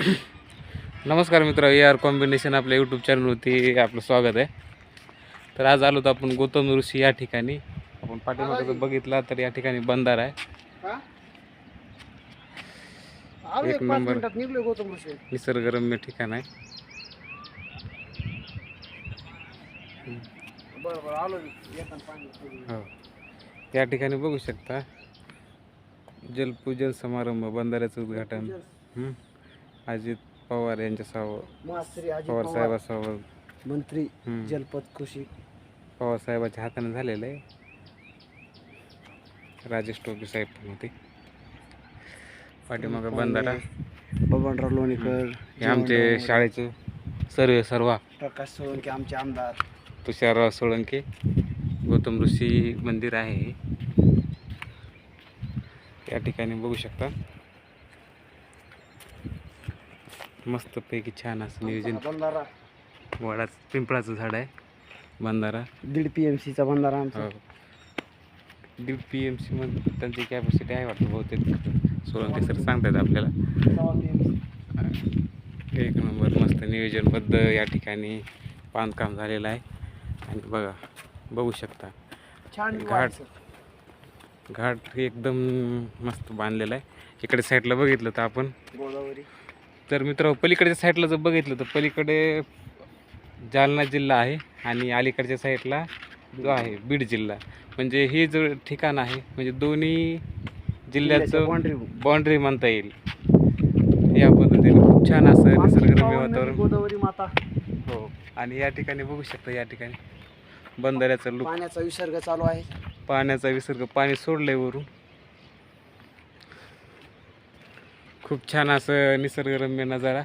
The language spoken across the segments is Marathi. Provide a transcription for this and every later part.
नमस्कार मित्र ए आर कॉम्बिनेशन आपल्या यूट्यूब चॅनलवरती आपलं स्वागत आहे. तर आज आलो तर आपण गौतम ऋषी या ठिकाणी. आपण पाठीमागं जर बघितला तर या ठिकाणी बंधारा आहे. एक नंबर. निसर्गरम्य ठिकाण आहे. हो. या ठिकाणी बघू शकता. जलपूजन समारंभ बंधाऱ्याचं उद्घाटन. अजित पवार यांच्या साव महाश्री अजित पवार पवार. साहेबासोबत मंत्री. जलपद कृषी पवार साहेबाच्या हाताने झालेलं आहे. राजेश टोपे साहेब पण होते. पाठीमागं बंधारा बबनराव लोणीकर हे आमचे जीवनराव शाळेचे सर्व सर्वा. प्रकाश सोळंके आमचे आमदार. तुषारराव सोळंके गौतम ऋषी मंदिर आहे. या ठिकाणी बघू शकता. मस्तपैकी छान असं नियोजन. बंधारा. वडाच पिंपळाचं झाड आहे. बंधारा. दीड पी एम सीचा बंधारा आमचा. हो. दीड पी एम सी मध्ये त्यांची कॅपॅसिटी आहे वाटतं बहुतेक. सोळंके सर सांगतात आपल्याला. एक नंबर मस्त नियोजनबद्ध या ठिकाणी बांधकाम झालेलं आहे. आणि बघा बघू शकता. छान घाट. घाट एकदम मस्त बांधलेला आहे. इकडे साईडला बघितलं तर आपण. गोदावरी. तर मित्र पलीकडच्या साईडला जर बघितलं तर पलीकडे जालना जिल्हा आहे आणि अलीकडच्या साईडला जो आहे बीड जिल्हा. म्हणजे हे जो ठिकाण आहे म्हणजे दोन्ही जिल्ह्याचं boundary. बाउंड्री म्हणता येईल. या पद्धतीने खूप छान असं निसर्गरम्य वातावरण. गोदावरी माता. हो आणि या ठिकाणी बघू शकता या ठिकाणी बंधाऱ्याचा लुक पाण्याचा विसर्ग चालू आहे. पाण्याचा विसर्ग पाणी सोडलंय वरून. खूप छान असं निसर्गरम्य नजारा.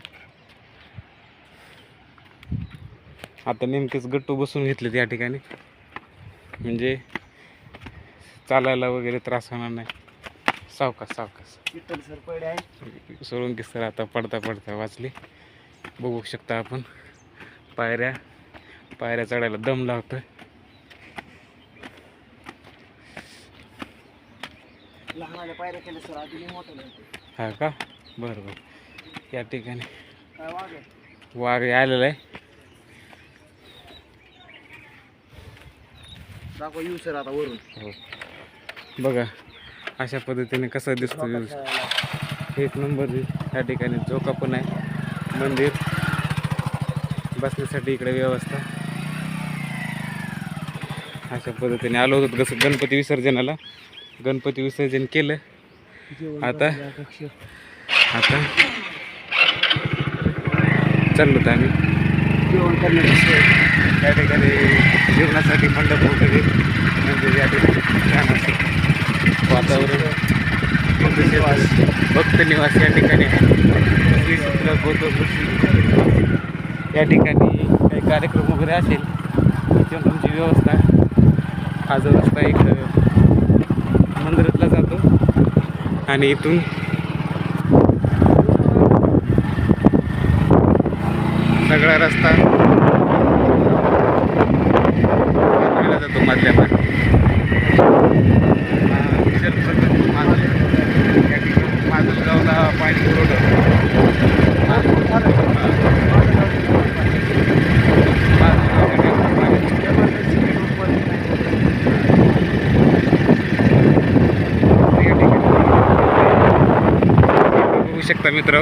आता नेमकेच गट्टू बसून घेतलेत या ठिकाणी. म्हणजे चालायला वगैरे त्रास होणार नाही. सावकाश सावकाश. सोळंकी सर आता पडता पडता वाचले. बघू शकता आपण. पायऱ्या पायऱ्या चढायला दम लावतोय. हा का? बरं बरं. या ठिकाणी वाघ आलेला आहे. दाखवा येऊ सर आता वरून. हो. बघा अशा पद्धतीने कसा दिसतो. एक नंबर या ठिकाणी झोका पण आहे. मंदिर. बसण्यासाठी इकडे व्यवस्था. अशा पद्धतीने आलो होतो कसं गणपती विसर्जनाला. गणपती विसर्जन केलं. आता? आता. चाललो होतो आम्ही. जेवण करण्याची सोय. त्या ठिकाणी जेवणासाठी मंडप वगैरे म्हणजे या ठिकाणी छान असं. वातावरण. भक्त निवास. भक्त निवास या ठिकाणी श्री सूत्र गौतम ऋषी या ठिकाणी काही कार्यक्रम वगैरे असेल त्याच्यावर तुमची व्यवस्था. जो रस्ता एक मंदिरातला जातो. आणि इथून सगळा रस्ता. सगळा जातो मधल्या भागी. पाणी पुरवठा. शकता मित्र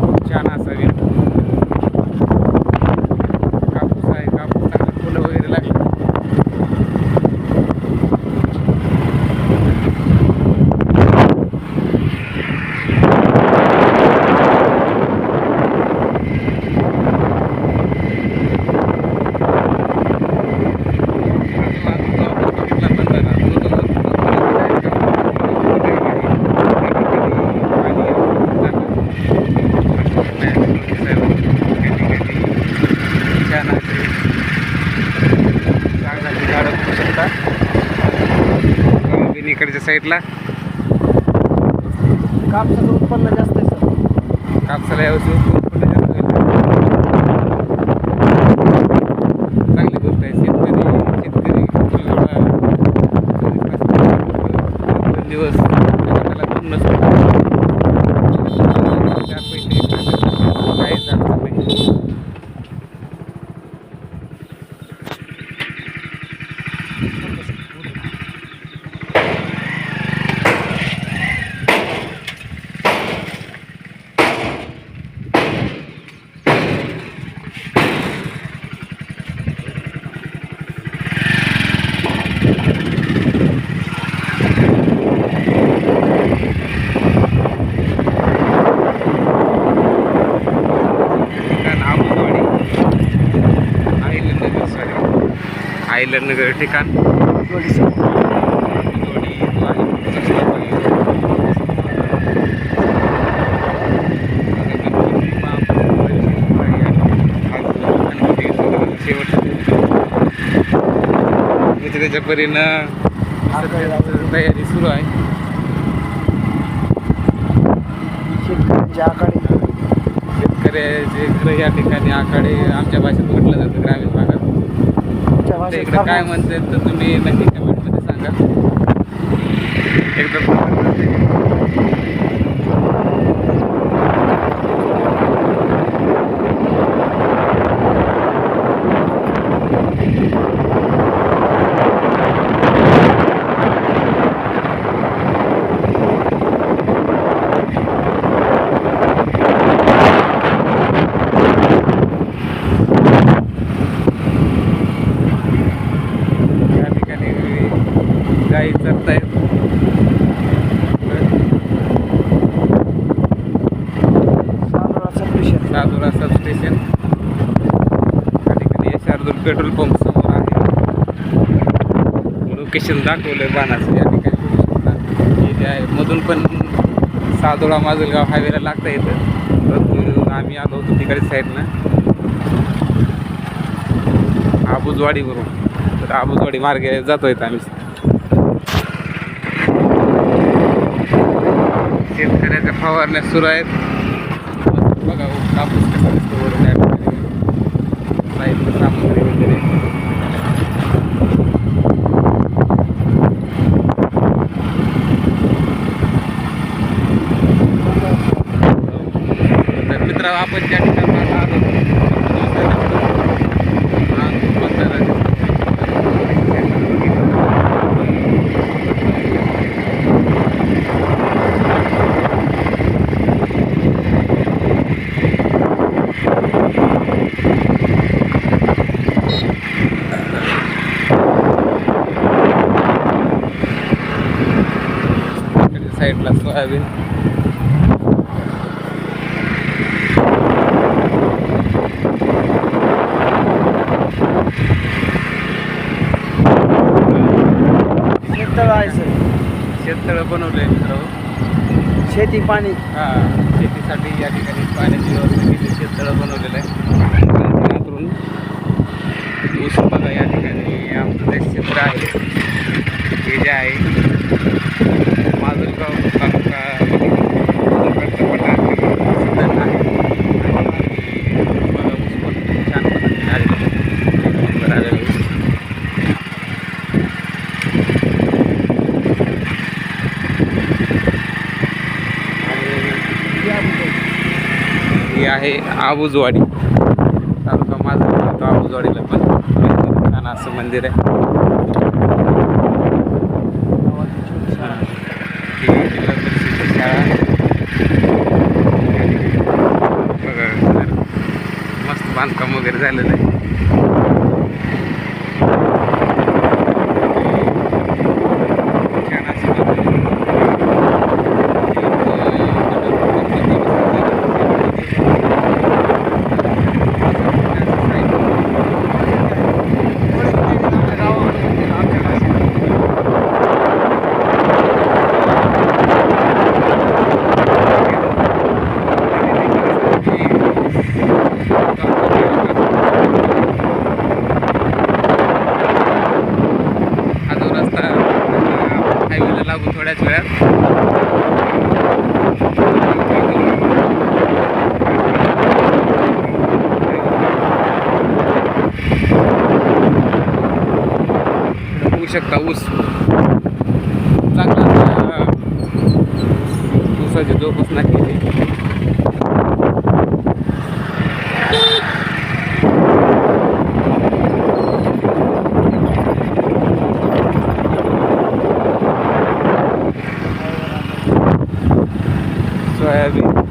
खूप छान असावी कापूस आहे कापूस चांगले फुलं वगैरे लागले इकडच्या साईडला. कापसाचं उत्पन्न जास्त आहे सर. कापसाला यावर्षी आयलनगर ठिकाण. त्याच्या परीनं तयारी सुरू आहे. शेतकऱ्याचे घरं या ठिकाणी आखाडे आमच्या भाषेत म्हटलं जातं ग्रामीण भागात. तुमच्या इकडे काय. म्हणते तर तुम्ही नक्की कमेंटमध्ये सांगा एकदा या ठिकाणी साधारण सबस्टेशन. साधुरा सबस्टेशन या ठिकाणी शार्दूल पेट्रोल पंप समोर आहे. लोकेशन दाखवलंय बाणाचं. या ठिकाणी इथे आहे. मधून पण साधुरा माजलगाव हायवेला लागता येतं परंतु आम्ही आलो होतो तिकडे साईडनं आबुजवाडीवरून. तर आबुजवाडी मार्गे जातो येत आम्ही. शेतकऱ्याच्या फवारण्या सुरू आहेत. बघा हो, कापूस कसा दिसतो वरून साहित्य सामग्री वगैरे तर मित्र आपण ज्या ठिकाणी आलो हा, इकडच्या साईडला सोयाबीन शेततळ आहे सर. शेततळं बनवलंय मित्र शेती पाणी. हा शेतीसाठी या ठिकाणी पाण्याची व्यवस्था केली शेततळं बनवलेलं आहे. नंतरून ऊस बघा या ठिकाणी आमचं जे क्षेत्र आहे हे जे आहे माजलगाव तालुका माजलगावचा पठार सिद्धन आहे छान आणि आहे आबुजवाडी. तालुका माझा आबुजवाडीला पण. छान असं मंदिर आहे गावाची छोटी शाळा. ही जिल्हा परिषदेची शाळा बघा जरा काम वगैरे झालेलं आहे छान असं आमच्या गावामध्ये आमच्या भाषेत. हा जो रस्ता हायवेला लागून थोड्याच वेळात होऊ शकता ऊस चांगला असा ऊसाची जोपासना केली सोयाबीन